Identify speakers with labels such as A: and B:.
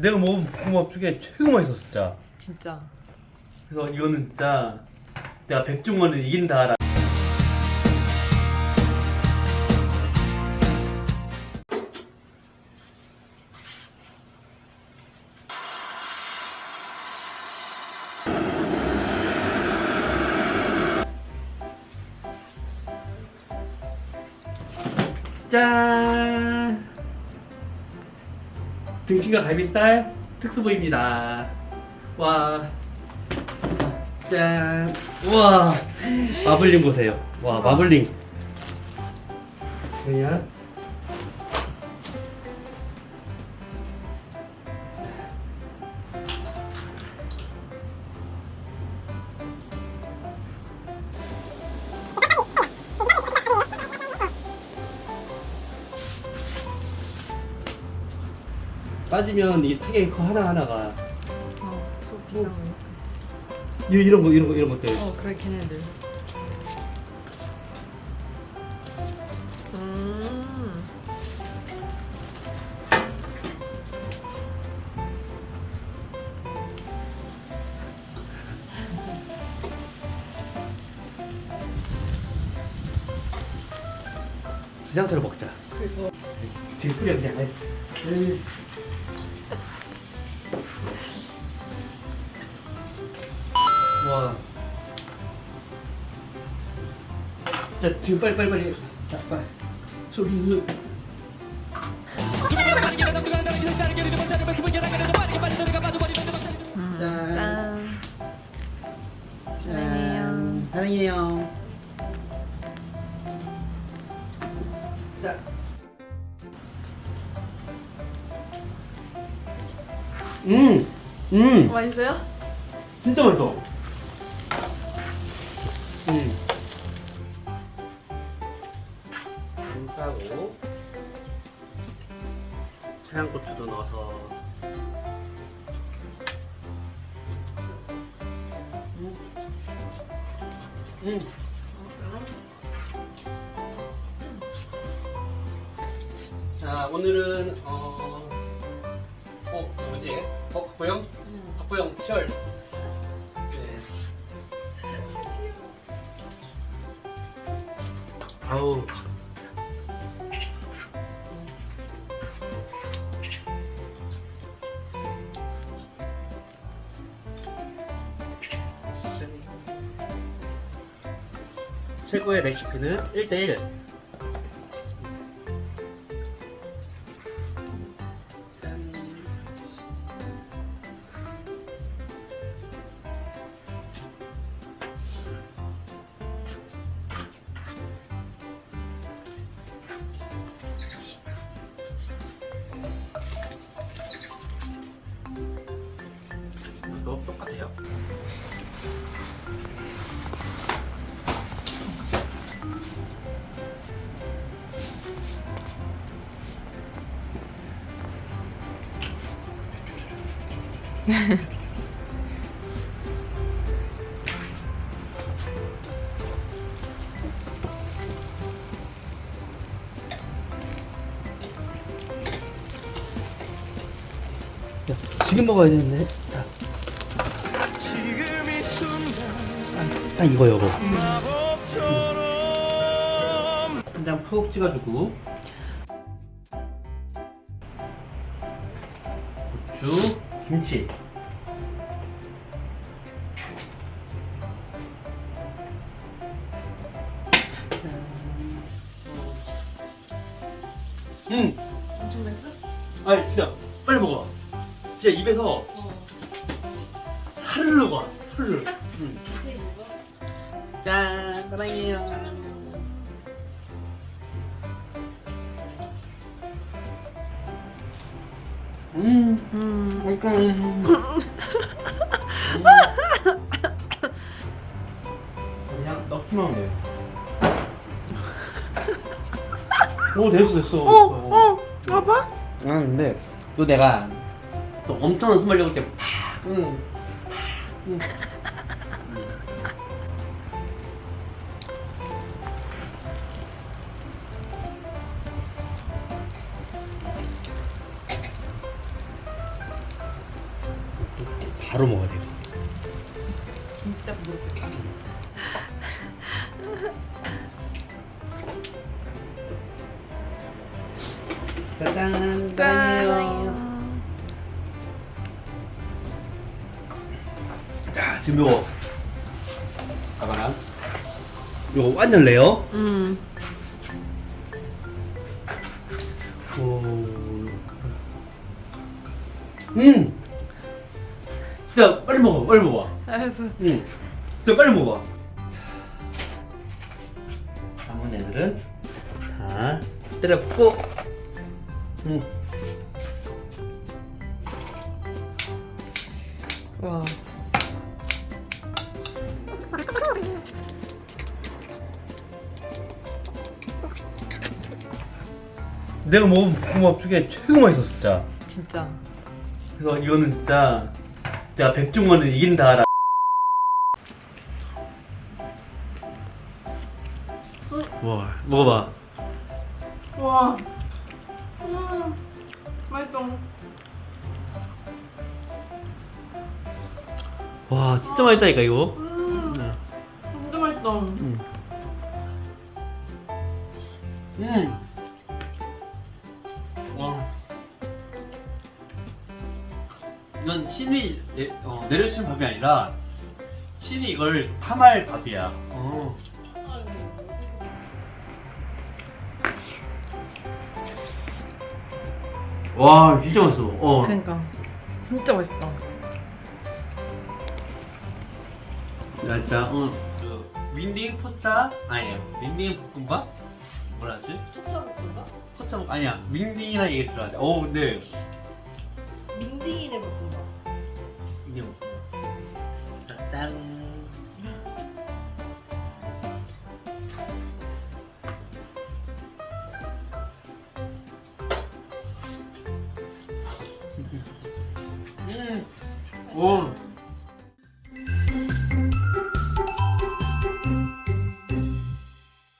A: 내가 먹은 볶음밥 중에 최고 맛있었어 진짜.
B: 진짜.
A: 그래서 이거는 진짜 내가 백종원을 이긴다라. 짠! 등심과 갈비살 특수부입니다. 와. 짠. 우와. 마블링 보세요. 와, 마블링. 그냥 빠지면 이 타겟 거 하나하나가
B: 어, 소 비싼 거.
A: 이- 이런 거 이런 거 이런 것들
B: 어, 그래 걔네들. 음.
A: 이 상태로 먹자.
B: 그리고
A: 지금 끓여 그냥. 해. 음. 와. 자 지금 빨리 빨리 빨리. 자 빨리. 소리. 짠.
B: 짠. 사랑해요.
A: 사랑해요. 자. 음, 음,
B: 맛있어요?
A: 진짜 맛있어. 음. 자 오늘은 어, 어 뭐지? 어 박보영?
B: 응.
A: 박보영 치얼스. 네. 아우. 최고의 레시피는 1대1 너 똑같아요 지금 먹어야 되는데. 자. 딱, 딱 이거 요거. 한장 푹 찍어주고. 고추, 김치. 음,
B: 엄청 맛있어?
A: 아니 진짜 빨리 먹어. 진짜 입에서
B: 어.
A: 살을 녹아. 살을.
B: 진짜?
A: 응. 짠, 사랑해요. 음,
B: 음.
A: 맛있다. 음. 그냥 넣기만 하면 돼. 오 됐어 됐어.
B: 어, 어, 아빠?
A: 아 근데 또 내가 또 엄청난 숨을 먹을 때 팍, 응, 팍, 응. 바로 먹어야 돼.
B: 진짜 부드럽겠다.
A: 짜잔,
B: 짠.
A: 자, 지금 요거. 봐봐라. 요거 완전 레어.
B: 음.
A: 오. 음. 자, 빨리 먹어, 빨리 먹어.
B: 알았어.
A: 응. 자, 빨리 먹어. 남은 애들은 다 때려 붓고. 응.
B: 와.
A: 내가 먹은 볶음밥 중에 최고 맛있어 진짜.
B: 진짜.
A: 그래서 이거는 진짜 내가 백종원을 이긴다 라. 와, 먹어봐.
B: 와. 음. 맛있어.
A: 와, 진짜 맛있다니까 이거.
B: 음.
A: 네.
B: 진짜 맛있어.
A: 음. 와. 이건 신이 내, 어, 내려주는 밥이 아니라 신이 이걸 탐할 밥이야. 어. 와, 진짜 맛있어. 어.
B: 그러니까 진짜 맛있다.
A: 나 진짜 어. 그 윈딩 포차 아니에요. 윈딩 볶음밥 뭐라 하지?
B: 초짜볶음밥?
A: 포차 볶 아니야. 윈딩이라 얘기 들어야 돼. 어, 근데
B: 민딩이네 볶음밥.
A: 이게 뭐? 짠. 음. 오.